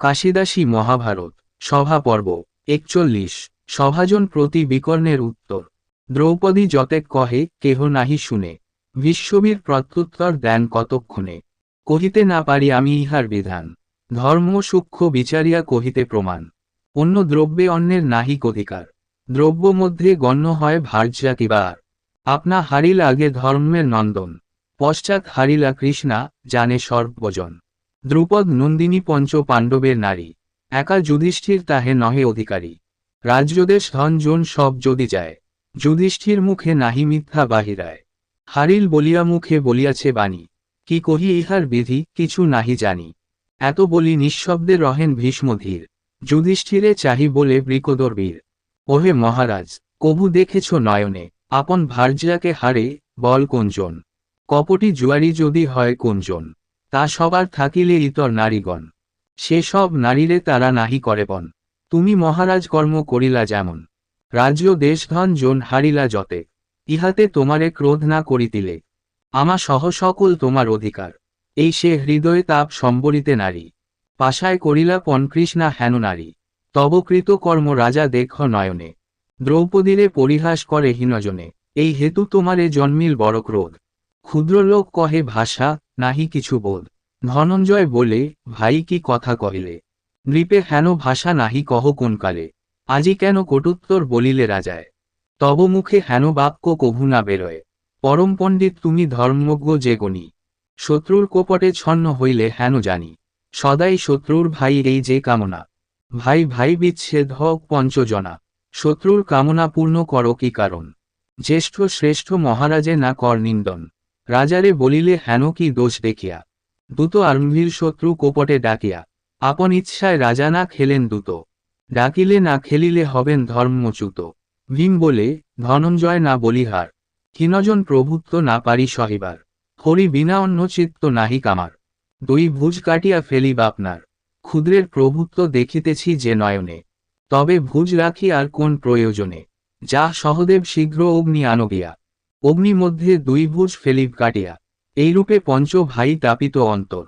কাশিদাসী মহাভারত, সভা পর্ব, একচল্লিশ, সভাজন প্রতি বিকর্ণের উত্তর। দ্রৌপদী যতেক কহে, কেহ নাহি শুনে, বিশ্ববীর প্রত্যুত্তর দেন কতক্ষণে। কহিতে না পারি আমি ইহার বিধান, ধর্ম সূক্ষ্ম বিচারিয়া কহিতে প্রমাণ। অন্য দ্রব্যে অন্যের নাহিক অধিকার, দ্রব্য মধ্যে গণ্য হয় ভার্যা কিবার আপনা হারিল আগে ধর্মের নন্দন, পশ্চাৎ হারিলা কৃষ্ণা জানে সর্বজন। দ্রুপদ নন্দিনী পঞ্চ পাণ্ডবের নারী। একা যুধিষ্ঠির তাহে নহে অধিকারী। রাজ্যদেশ ধন জন সব যদি যায়, যুধিষ্ঠির মুখে নাহি মিথ্যা বাহিরায়। হারিল বলিয়া মুখে বলিয়াছে বাণী, কি কহি ইহার বিধি, কিছু নাহি জানি। এত বলি নিঃশব্দে রহেন ভীষ্মধীর যুধিষ্ঠিরে চাহি বলে বৃকদর্বীর ওহে মহারাজ কবু দেখেছ নয়নে, আপন ভার্যাকে হারে, বল কোনজন কপটি জুয়ারি যদি হয় কোনজন তা সবার থাকিলে ইতর নারীগণ। সেসব নারীরে তারা নাহি করে বন। তুমি মহারাজ কর্ম করিলা যেমন। রাজ্য দেশধন জন হারিলা যতে। ইহাতে তোমারে ক্রোধ না করিতিলে। আমা সহ সকল তোমার অধিকার। এই সে হৃদয়ে তাপ সম্বরিতে নারী। পাশায় করিলা পণকৃষ্ণা হেন নারী। তবকৃত কর্ম রাজা দেখ নয়নে। দ্রৌপদীরে পরিহাস করে হীনজনে। এই হেতু তোমারে জন্মিল বড় ক্রোধ। ক্ষুদ্রলোক কহে, ভাষা, নাহি কিছু বোধ। ধনঞ্জয় বলে, ভাই কি কথা কহিলে? নৃপে হেন ভাষা নাহি কহ কোনকালে আজি কেন কটুত্তর বলিলে রাজায়? তব মুখে হেন বাক্য কভু না বেরোয়। পরম পণ্ডিত, তুমি ধর্মজ্ঞ যে গণী। শত্রুর কোপটে ছন্ন হইলে হেন জানি। সদাই শত্রুর ভাই এই যে কামনা। ভাই ভাই বিচ্ছেদ হক পঞ্চজনা। শত্রুর কামনা পূর্ণ কর কি কারণ? জ্যেষ্ঠ শ্রেষ্ঠ মহারাজে না কর নিন্দন। রাজারে বলিলে, হেন কি দোষ দেখিয়া? দূত আরম্ভীর শত্রু কোপটে ডাকিয়া। আপন ইচ্ছায় রাজা না খেলেন দূত ডাকিলে না খেলিলে হবেন ধর্মচ্যুত। ভীম বলে, ধনঞ্জয় না বলিহার। হীনজন প্রভুত্ব না পারি সহিবার। হরি বিনা অন্য চিত্ত নাহি কামার। দুই ভুজ কাটিয়া ফেলিব আপনার। ক্ষুদ্রের প্রভুত্ব দেখিতেছি যে নয়নে। তবে ভুজ রাখি আর কোন প্রয়োজনে। যা সহদেব শীঘ্র অগ্নি আনবিয়া। অগ্নি মধ্যে দুই ভুজ ফেলিব কাটিয়া, এইরূপে পঞ্চ ভাই তাপিত অন্তর।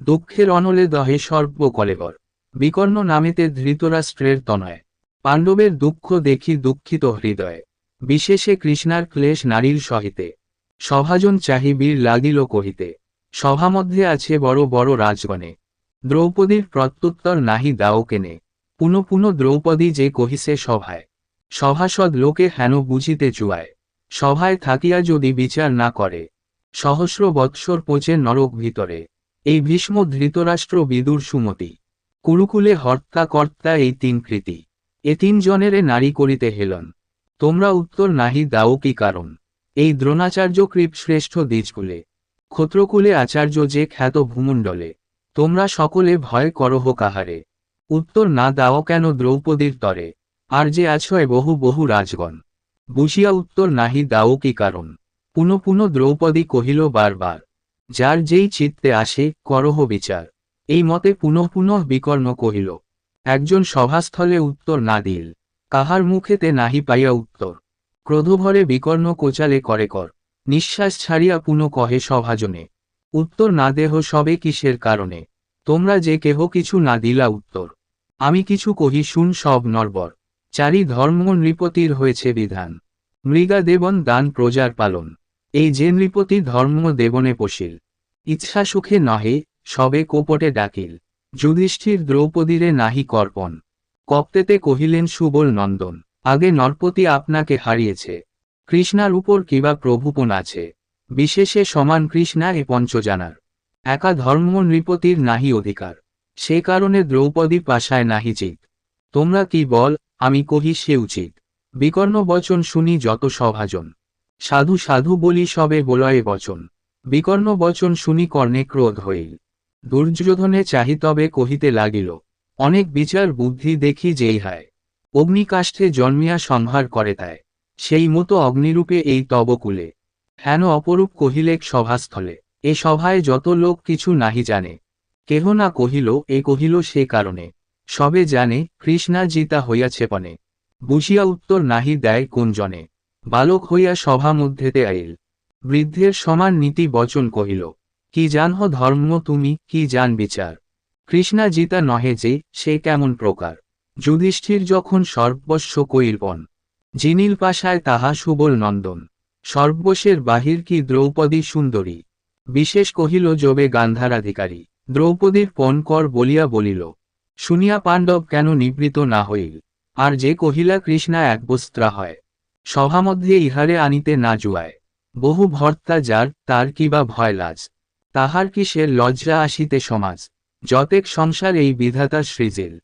দুঃখের অনলে দহে সর্ব কলেবর। বিকর্ণ নামেতে ধৃতরাষ্ট্রের তনয়। পাণ্ডবের দুঃখ দেখি দুঃখিত হৃদয়ে। বিশেষে কৃষ্ণার ক্লেশ নারীর সহিতে। সভাজন চাহিবীর লাগিল কহিতে। সভামধ্যে আছে বড় বড় রাজগণে। দ্রৌপদীর প্রত্যুত্তর নাহি দাও কেনে। পুনঃ পুন দ্রৌপদী যে কহিছে সভায়। সভাসদ লোকে হেন বুঝিতে চুয়ায় সভায় থাকিয়া যদি বিচার না করে, সহস্র বৎসর পচে নরক ভিতরে, এই ভীষ্ম ধৃতরাষ্ট্র বিদুর সুমতি। কুরুকুলে হর্তা কর্তা এই তিন কৃতি। এ তিনজনেরে নারী করিতে হেলন। তোমরা উত্তর নাহি দাও কি কারণ? এই দ্রোণাচার্য কৃপ শ্রেষ্ঠ দ্বিজকুলে। ক্ষত্রকুলে আচার্য যে খ্যাত ভূমণ্ডলে। তোমরা সকলে ভয় করহ কাহারে। উত্তর না দাও কেন দ্রৌপদীর তরে? আর যে আছয় বহু বহু রাজগণ। বুঝিয়া উত্তর নাহি দাও কি কারণ। পুনঃ পুনঃ দ্রৌপদী কহিল বারবার, যার যেই চিত্তে আসে, করহ বিচার। এই মতে পুনঃ পুনঃ বিকর্ণ কহিল, একজন সভাস্থলে উত্তর না দিল, কাহার মুখেতে নাহি পাইয়া উত্তর। ক্রোধভরে বিকর্ণ কোচালে করে কর, নিঃশ্বাস ছাড়িয়া পুনঃ কহে সভাজনে, উত্তর না দেহ সবে কিসের কারণে? তোমরা যে কেহ কিছু না দিলা উত্তর। আমি কিছু কহি শুন সব নরবর। চারি ধর্ম নৃপতির হয়েছে বিধান। মৃগা দেবন দান প্রজার পালন। এই যে নৃপতি ধর্ম দেবনে পশিল। ইচ্ছা সুখে নহে, সবে কোপটে ডাকিল। যুধিষ্ঠির দ্রৌপদীরে নাহি কর্পণ। কপ্তেতে কহিলেন, সুবল নন্দন, আগে নরপতি আপনাকে হারিয়েছে। কৃষ্ণার উপর কিবা প্রভুপন আছে। বিশেষে সমান কৃষ্ণা এ পঞ্চজানার। একা ধর্ম নৃপতির নাহি অধিকার। সে কারণে দ্রৌপদী পাশায় নাহি চিত। তোমরা কি বল, আমি কহি সে উচিত। বিকর্ণ বচন শুনি যত সভাজন। সাধু সাধু বলি সবে বলয়ে বচন। বিকর্ণ বচন শুনি কর্ণে ক্রোধ হইল দুর্যোধনে চাহি তবে কহিতে লাগিল, অনেক বিচার বুদ্ধি দেখি যেই হায়। অগ্নিকাষ্ঠে জন্মিয়া সংহার করে তাই। সেই মতো অগ্নিরূপে এই তবকুলে। হেন অপরূপ কহিলেক সভাস্থলে, এ সভায় যত লোক কিছু নাহি জানে। কেহ না কহিল, এ কহিল সে কারণে। সবে জানে কৃষ্ণা জিতা হইয়াছে পনে বুঝিয়া উত্তর নাহি দেয় কোন জনে বালক হইয়া সভা মধ্যেতে আইল। বৃদ্ধের সমান নীতি বচন কহিল, কি জানহ ধর্ম তুমি, কি জান বিচার? কৃষ্ণা জিতা নহে যে, সে কেমন প্রকার? যুধিষ্ঠির যখন সর্বস্ব কৈর্বন জিনিল পাশায় তাহা সুবল নন্দন। সর্বস্বের বাহির কি দ্রৌপদী সুন্দরী? বিশেষ কহিল, যবে গান্ধারাধিকারী। দ্রৌপদীর পণ কর বলিয়া বলিল শুনিয়া পাণ্ডব কেন নিবৃত না হইল? আর যে কহিলা কৃষ্ণা এক বস্ত্রা হয়, সভামধ্যে ইহারে আনিতে না জুয়ায়। বহু ভর্তা যার, তার কিবা ভয় লাজ? তাহার কিসের লজ্জা আসিতে সমাজ? যতেক সংসার এই বিধাতা সৃজেল।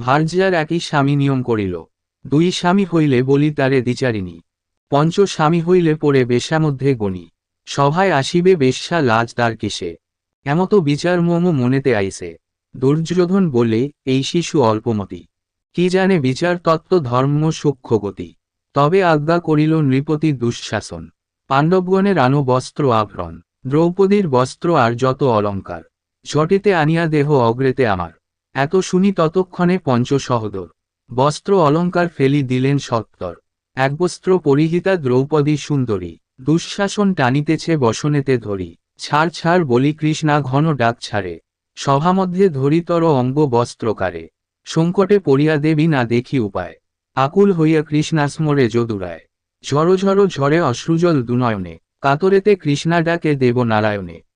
ভার্যার একই স্বামী নিয়ম করিল। দুই স্বামী হইলে বলি তারে দ্বিচারিণী। পঞ্চ স্বামী হইলে পড়ে বেশ্যা মধ্যে গণি। সভায় আসিবে বেশ্যা লাজ তার কিসে? এমতো বিচার মম মনেতে আইসে। দুর্যোধন বলে, এই শিশু অল্পমতি। কি জানে বিচার তত্ত্ব, ধর্ম, সূক্ষ্ম গতি। তবে আজ্ঞা করিল নৃপতি দুঃশাসন। পাণ্ডবগণের আনো বস্ত্র আভরণ। দ্রৌপদীর বস্ত্র আর যত অলঙ্কার। ঝটিতে আনিয়া দেহ অগ্রেতে আমার। এত শুনি ততক্ষণে পঞ্চ সহদর বস্ত্র অলঙ্কার ফেলি দিলেন সত্তর। এক বস্ত্র পরিহিতা দ্রৌপদী সুন্দরী। দুঃশাসন টানিতেছে বসনেতে ধরি। ছাড় ছাড় বলি কৃষ্ণা ঘন ডাক ছাড়ে। সভামধ্যে ধরিতর অঙ্গ বস্ত্রকারে। সংকটে পড়িয়া দেবী না দেখি উপায়। আকুল হইয়া কৃষ্ণাস্মরে যদুরায়। ঝড়ো ঝড়ো ঝড়ে অশ্রুজল দুনয়নে। কাতরেতে কৃষ্ণা ডাকে দেব নারায়ণে।